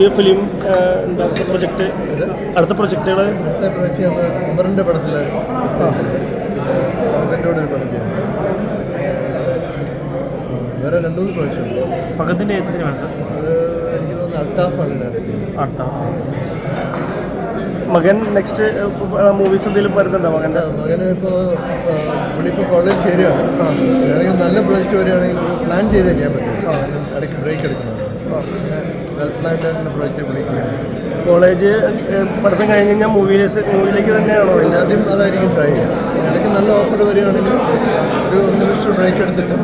ഈ ഫിലിം എന്താ പ്രൊജക്ട് അടുത്ത പ്രൊജക്റ്റുകൾ അടുത്ത നമ്മൾ പടത്തിൽ ഒരു പടം വേറെ രണ്ടു മൂന്ന് പ്രാവശ്യമുണ്ട് പകത്തിന്റെ ഏത് സിനിമയാണ് സാർ അത് എനിക്ക് തോന്നുന്നു അൽത്താഫാണ് ഡയറക്റ്റ് മകൻ നെക്സ്റ്റ് മൂവീസ് എന്തെങ്കിലും വരുന്നുണ്ടോ മകന്റെ? മകൻ മകന് ഇപ്പോൾ പുള്ളിപ്പോൾ കോളേജ് ചേരുകയാണ് ഏതെങ്കിലും നല്ല പ്രോജക്റ്റ് വരികയാണെങ്കിൽ പ്ലാൻ ചെയ്തേ ചെയ്യാൻ പറ്റും. ഇടയ്ക്ക് ബ്രേക്ക് എടുക്കണം. വെൽ പ്ലാൻഡ് ആയിട്ടുള്ള പ്രോജക്റ്റ് പറ്റും കോളേജ് പഠിത്തം കഴിഞ്ഞ് കഴിഞ്ഞാൽ മൂവിയിലേക്ക് മൂവിയിലേക്ക് തന്നെയാണോ ആദ്യം അതായിരിക്കും ട്രൈ ചെയ്യുക. ഇടയ്ക്ക് നല്ല ഓഫർ വരികയാണെങ്കിൽ ഒരു സെമിസ്റ്റർ ബ്രേക്ക് എടുത്തിട്ട്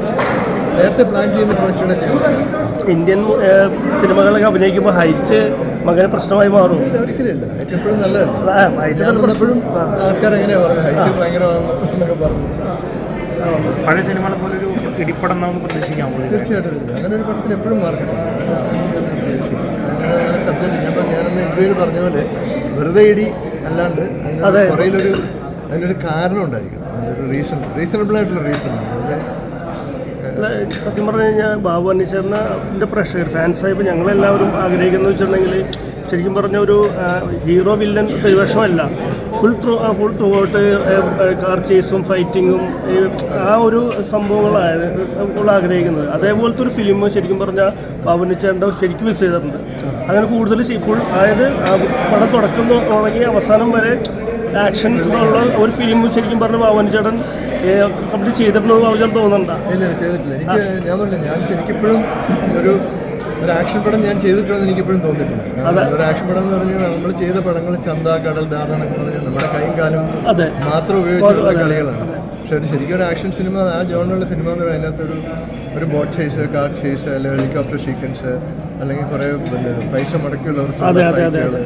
നേരത്തെ പ്ലാൻ ചെയ്യുന്ന പ്രോജക്റ്റുകളെ ഇന്ത്യൻ സിനിമകളിലൊക്കെ അഭിനയിക്കുമ്പോൾ ഹൈറ്റ് മകന് പ്രശ്നമായി മാറും ഇല്ല, ഒരിക്കലും ഇല്ല. ഹൈറ്റ് എപ്പോഴും നല്ലതല്ല? ആ, height ഞാൻ നല്ല വന്നപ്പോഴും പ്രശ്നം. ആ. ആൾക്കാർ എങ്ങനെയാ പറഞ്ഞത് ഹൈറ്റ് ഭയങ്കരമാണ് എന്നൊക്കെ പറഞ്ഞു. പഴയ സിനിമകളെ പോലെ ഒരു ഇടിപ്പടം നമുക്ക് പ്രതീക്ഷിക്കാൻ തീർച്ചയായിട്ടും. അങ്ങനെ ഒരു പടത്തിന് എപ്പോഴും മാർക്കറ്റ് ഞാൻ ഇപ്പം ഞാനന്ന് ഇന്റർവ്യൂവിൽ പറഞ്ഞ പോലെ വെറുതെ ഇടി അല്ലാണ്ട് അതിനൊരു അതിനൊരു കാരണം ഉണ്ടായിരിക്കണം. അതിനൊരു റീസൺ റീസണബിൾ ആയിട്ടുള്ള റീസൺ സത്യം പറഞ്ഞു കഴിഞ്ഞാൽ ബാബു അന്നീശ്വരന്റെ പ്രേക്ഷകർ ഫാൻസ് ആയപ്പോൾ ഞങ്ങളെല്ലാവരും ആഗ്രഹിക്കുന്നത് വെച്ചിട്ടുണ്ടെങ്കിൽ ശരിക്കും പറഞ്ഞ ഒരു hero villain പരിവേഷമല്ല. Full through full through out car ചേസും ഫൈറ്റിങ്ങും ആ ഒരു സംഭവങ്ങളാണ് നമ്മൾ ആഗ്രഹിക്കുന്നത്. അതേപോലത്തെ ഒരു ഫിലിം ശരിക്കും പറഞ്ഞാൽ ബാബുനിച്ചേണ്ട ശരിക്കും മിസ് ചെയ്തിട്ടുണ്ട്. അങ്ങനെ കൂടുതൽ ഫുൾ അതായത് പടം തുടക്കം തുടങ്ങി അവസാനം വരെ ആക്ഷൻ ഉള്ള ഒരു ഫിലിം ശരിക്കും പറഞ്ഞ ബാബുനി ചേട്ടൻ കംപ്ലീറ്റ് ചെയ്തിട്ടുണ്ടെന്ന് ബാബുചേട്ടൻ ചേട്ടൻ തോന്നണ്ട ഇല്ല, ചെയ്തിട്ടില്ല. എനിക്ക് ഞാൻ പറഞ്ഞില്ല ഞാൻ എനിക്കിപ്പോഴും ഒരു ഒരു ആക്ഷൻ പടം ഞാൻ ചെയ്തിട്ടുണ്ടെന്ന് എനിക്കിപ്പോഴും തോന്നിയിട്ടില്ല. ഒരു ആക്ഷൻ പടം എന്ന് പറഞ്ഞാൽ നമ്മൾ ചെയ്ത പടങ്ങൾ ചന്ത കടൽ പറഞ്ഞാൽ നമ്മുടെ കൈയും കാലും അതെ. മാത്രം ഉപയോഗിച്ചുള്ള കളികളാണ്. പക്ഷെ ഒരു ശരിക്കും ഒരു ആക്ഷൻ സിനിമ ആ ജോണിലുള്ള സിനിമ എന്ന് പറയുന്നത് അതിനകത്തൊരു ഒരു ബോട്ട് ചേസ് കാർ ചേസ് അല്ലെങ്കിൽ ഹെലികോപ്റ്റർ സീക്വൻസ് അല്ലെങ്കിൽ കുറെ പൈസ മുടക്കിയുള്ളവർ അതെ അതെ, അതെ, അതെ,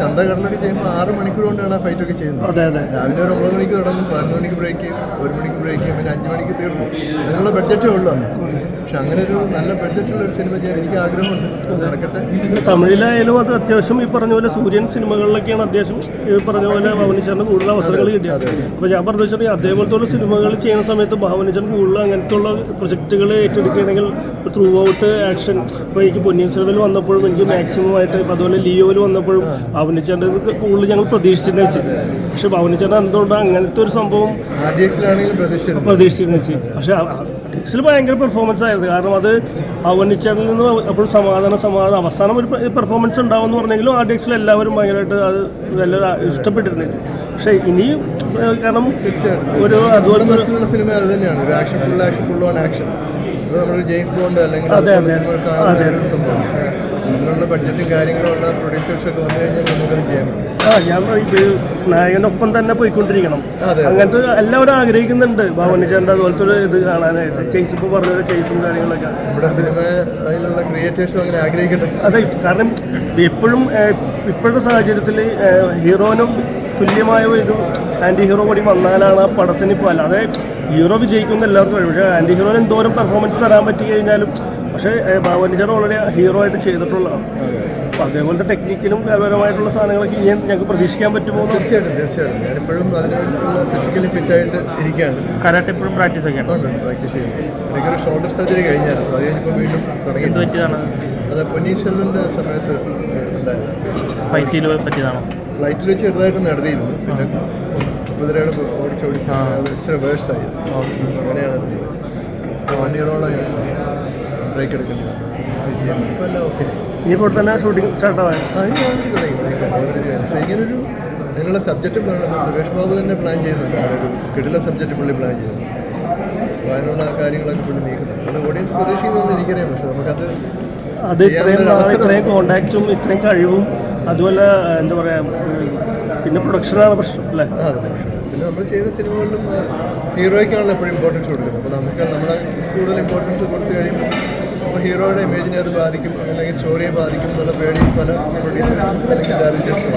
ചന്ത കടലടി ചെയ്യുമ്പോൾ ആറ് മണിക്കൂർ കൊണ്ടാണ് ആ ഫൈറ്റ് ഒക്കെ ചെയ്യുന്നത്. അതെ അതെ. രാവിലെ ഒരു ഒമ്പത് മണിക്ക് തുടങ്ങും പതിനൊന്ന് മണിക്ക് ബ്രേക്ക് ചെയ്യും ഒരു മണിക്ക് ബ്രേക്ക് ചെയ്യും പിന്നെ അഞ്ച് മണിക്ക് തീർന്നു. അതിനുള്ള ബഡ്ജറ്റേ ഉള്ളൂ അന്ന്. പക്ഷെ അങ്ങനെ ഒരു നല്ല ബഡ്ജറ്റുള്ള ഒരു സിനിമ ചെയ്യാൻ എനിക്ക് ആഗ്രഹമുണ്ട്. നടക്കട്ടെ. തമിഴിലായാലും അത് അത്യാവശ്യം ഈ പറഞ്ഞ പോലെ സൂര്യൻ സിനിമകളിലൊക്കെയാണ് അത്യാവശ്യം ഈ പറഞ്ഞ പോലെ ഭാവനിച്ചറിന് കൂടുതൽ അവസരങ്ങൾ കിട്ടിയത്. അപ്പോൾ ഞാൻ പറഞ്ഞു അതേപോലത്തെ ഉള്ള സിനിമകൾ ചെയ്യുന്ന സമയത്ത് ഭാവനിച്ചറിന് കൂടുതൽ അങ്ങനത്തെ ഉള്ള പ്രൊജക്റ്റുകൾ ഏറ്റെടുക്കുകയാണെങ്കിൽ ത്രൂ ഔട്ട് ആക്ഷൻ ഇപ്പോൾ എനിക്ക് പൊന്നിയൻ സെൽവൽ വന്നപ്പോഴും എനിക്ക് മാക്സിമം ആയിട്ട് അതുപോലെ ലിയോയിൽ വന്നപ്പോഴും ഭാവനിച്ചേട്ടൻ കൂടുതൽ ഞങ്ങൾ പ്രതീക്ഷിച്ചിരുന്ന വെച്ച്. പക്ഷേ ഭാവനിച്ചേട്ടൻ എന്തുകൊണ്ട് അങ്ങനത്തെ ഒരു സംഭവം പ്രതീക്ഷിച്ചിരുന്നു വെച്ച്. പക്ഷേ ഡിക്സിൽ ഭയങ്കര പെർഫോമൻസ് ആയിരുന്നു. കാരണം അത് അവനിച്ചേട്ടനിൽ നിന്ന് അപ്പോൾ സമാധാന സമാധാനം അവസാനം ഒരു പെർഫോമൻസ് ഉണ്ടാവും എന്ന് പറഞ്ഞെങ്കിലും ആ ഡിക്സിൽ എല്ലാവരും ഭയങ്കരമായിട്ട് അത് എല്ലാവരും ഇഷ്ടപ്പെട്ടിരുന്നു വെച്ച്. പക്ഷെ ഇനിയും കാരണം ഒരു മനസ്സിലുള്ള സിനിമ അത് തന്നെയാണ്. ഒരു action full action full on action നമ്മൾ ജെയിംസ് ബോണ്ട് അല്ലെങ്കിൽ അതിനുള്ള ബഡ്ജറ്റും കാര്യങ്ങളും ഉള്ള പ്രൊഡ്യൂസേഴ്സ് ഒക്കെ വന്നു കഴിഞ്ഞാൽ നമുക്കത് ചെയ്യാൻ ആ ഞാൻ ഇത് നായകന്റെ ഒപ്പം തന്നെ പോയിക്കൊണ്ടിരിക്കണം. അങ്ങനത്തെ എല്ലാവരും ആഗ്രഹിക്കുന്നുണ്ട്. ഭാവനിച്ചേട്ടന്റെ അതുപോലത്തെ ഒരു ഇത് കാണാനായിട്ട്. ചേച്ചി ഇപ്പോൾ പറഞ്ഞ ചേസും കാര്യങ്ങളൊക്കെ. ക്രിയേറ്റേഴ്സും അങ്ങനെ ആഗ്രഹിക്കട്ടെ? അതെ കാരണം എപ്പോഴും ഇപ്പോഴത്തെ സാഹചര്യത്തിൽ ഹീറോനും തുല്യമായ ഒരു ആന്റി ഹീറോ കൂടി വന്നാലാണ് ആ പടത്തിന് ഇപ്പോൾ അല്ലാതെ ഹീറോ വിജയിക്കുന്ന എല്ലാവർക്കും പക്ഷേ ആന്റി ഹീറോന് എന്തോരം പെർഫോമൻസ് തരാൻ പറ്റി കഴിഞ്ഞാലും പക്ഷേ ഭാവനിചാൻ ഓൾറെഡി ഹീറോ ആയിട്ട് ചെയ്തിട്ടുള്ളതാണ്. അപ്പോൾ അതേപോലത്തെ ടെക്നിക്കലും പരമായിട്ടുള്ള സാധനങ്ങളൊക്കെ ഇനി ഞങ്ങൾക്ക് പ്രതീക്ഷിക്കാൻ പറ്റുമോ തീർച്ചയായിട്ടും തീർച്ചയായിട്ടും. ഞാനിപ്പോഴും അതിനായിട്ടുള്ള ഫിസിക്കലി ഫിറ്റായിട്ട് ഇരിക്കുകയാണ്. കരാട്ട് എപ്പോഴും പ്രാക്ടീസ് ഒക്കെ പ്രാക്ടീസ് ചെയ്യുന്നത് എനിക്കൊരു ഷോൾഡർ സർജറി കഴിഞ്ഞായിരുന്നു. അത് കഴിഞ്ഞപ്പോൾ വീണ്ടും തുടങ്ങി. പറ്റിയതാണ്? അത് പൊന്നീൻ സമയത്ത് ഫ്ലൈറ്റിൽ പറ്റിയതാണോ? ഫ്ലൈറ്റിൽ വെച്ച് ചെറുതായിട്ട് നടത്തിയിരുന്നു പിന്നെ കുതിരകൾ ഓടിച്ചോടിച്ച് ഇച്ചിരി വേഴ്സായി അങ്ങനെയാണ് വൺ ഇയറോളം ബ്രേക്ക് എടുക്കേണ്ടി? വന്നു ഓക്കെ ഇനിയിപ്പോൾ തന്നെ ഷൂട്ടിംഗ് സ്റ്റാർട്ട് ആവാൻ. അതിന് ഓൾറെഡി തുടങ്ങി break. ഒക്കെ already ചെയ്യാം. ഇങ്ങനൊരു അതിനുള്ള സബ്ജക്റ്റ് സുരേഷ് ബാബു തന്നെ പ്ലാൻ ചെയ്യുന്നുണ്ട്. അതൊരു കിടില സബ്ജക്റ്റ് പുള്ളി പ്ലാൻ ചെയ്യുന്നു. അപ്പോൾ അതിനുള്ള കാര്യങ്ങളൊക്കെ പുള്ളി നീക്കുന്നുണ്ട് അത് ഓഡിയൻസ് പ്രതീക്ഷിക്കുന്നതെന്ന് എനിക്കറിയാം. പക്ഷെ നമുക്കത് അത് ഇത്രയും ഇത്രയും കോണ്ടാക്റ്റും ഇത്രയും കഴിവും അതുപോലെ എന്താ പറയുക പിന്നെ പ്രൊഡക്ഷനാണ് പ്രശ്നം അല്ലേ? പിന്നെ നമ്മൾ ചെയ്യുന്ന സിനിമകളിലും ഹീറോയ്ക്കാണല്ലോ എപ്പോഴും ഇമ്പോർട്ടൻസ് കൊടുക്കുന്നത്. അപ്പോൾ നമുക്ക് നമ്മുടെ കൂടുതൽ ഇമ്പോർട്ടൻസ് കൊടുത്തു കഴിയുമ്പോൾ അപ്പോൾ ഹീറോയുടെ ഇമേജിനെ അത് ബാധിക്കും അല്ലെങ്കിൽ സ്റ്റോറിയെ ബാധിക്കും എന്നുള്ള പേടി പല പ്രൊഡ്യൂസേഴ്സും അല്ലെങ്കിൽ ഡയറക്ടേഴ്സും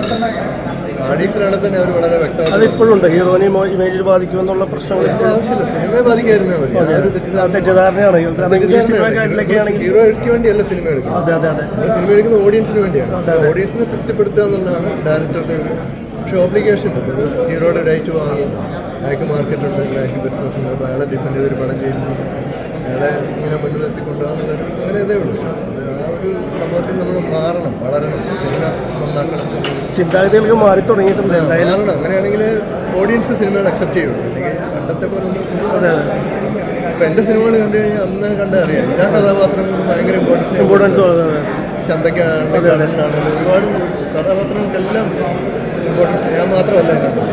ആഡീസിലാണ് തന്നെ അവർ വളരെ വ്യക്തമാണ് അതിപ്പോഴും ഉണ്ട് ഹീറോനെ ഇമേജ് ബാധിക്കുമെന്നുള്ള പ്രശ്നങ്ങൾ ആവശ്യമില്ല സിനിമയെ ബാധിക്കായിരുന്നു തെറ്റിദ്ധാരണയാണ്. ഹീറോയ്ക്ക് വേണ്ടിയല്ല സിനിമ എടുക്കുന്നത്. അതെ അതെ അതെ. നമ്മൾ സിനിമ എടുക്കുന്ന ഓഡിയൻസിന് വേണ്ടിയാണ്. ഓഡിയൻസിനെ തൃപ്തിപ്പെടുത്തുക എന്നുള്ളതാണ് ഡയറക്ടറുടെ ഒരു പക്ഷേ ഓബ്ലിഗേഷൻ ഉണ്ട്. ഹീറോയുടെ റൈറ്റ് വാങ്ങി അയാൾക്ക് മാർക്കറ്റ് ഉണ്ട് അയാൾക്ക് ബിസിനസ് ഉണ്ട്. അപ്പോൾ അയാളെ ഡിപ്പെൻഡ് ചെയ്തൊരു പടം ചെയ്യുന്നു. അയാളെ ഇങ്ങനെ മുന്നിൽ നിർത്തി അങ്ങനെ ഇതേ ഉള്ളൂ. അത് ആ ഒരു സംഭവത്തിൽ നമ്മൾ മാറണം വളരണം സിനിമ നന്നാക്കണം. ചിന്താഗതികൾക്ക് മാറി തുടങ്ങിയിട്ടുണ്ട് മാറണം. അങ്ങനെയാണെങ്കിൽ ഓഡിയൻസ് സിനിമകൾ അക്സെപ്റ്റ് ചെയ്യുള്ളൂ അല്ലെങ്കിൽ പണ്ടത്തെ പോലെ ഒന്നും ഇപ്പം എന്റെ സിനിമകൾ കണ്ടു കഴിഞ്ഞാൽ അന്ന് കണ്ടറിയാം എല്ലാ കഥാപാത്രങ്ങൾക്കും ഭയങ്കര ഇമ്പോർട്ടൻസ് ഇമ്പോർട്ടൻസ് ചന്തയ്ക്കാണെങ്കിലും കടലിനാണെങ്കിലും ഒരുപാട് കഥാപാത്രങ്ങൾക്കെല്ലാം ഇമ്പോർട്ടൻസ് ഞാൻ മാത്രമല്ല അതിനകത്ത്.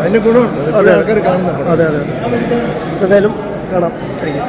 അതിന്റെ ഗുണമുണ്ട്. ആൾക്കാർ കാണുന്നുണ്ട്. അതെ അതെ. എന്തായാലും കാണാം. Thank you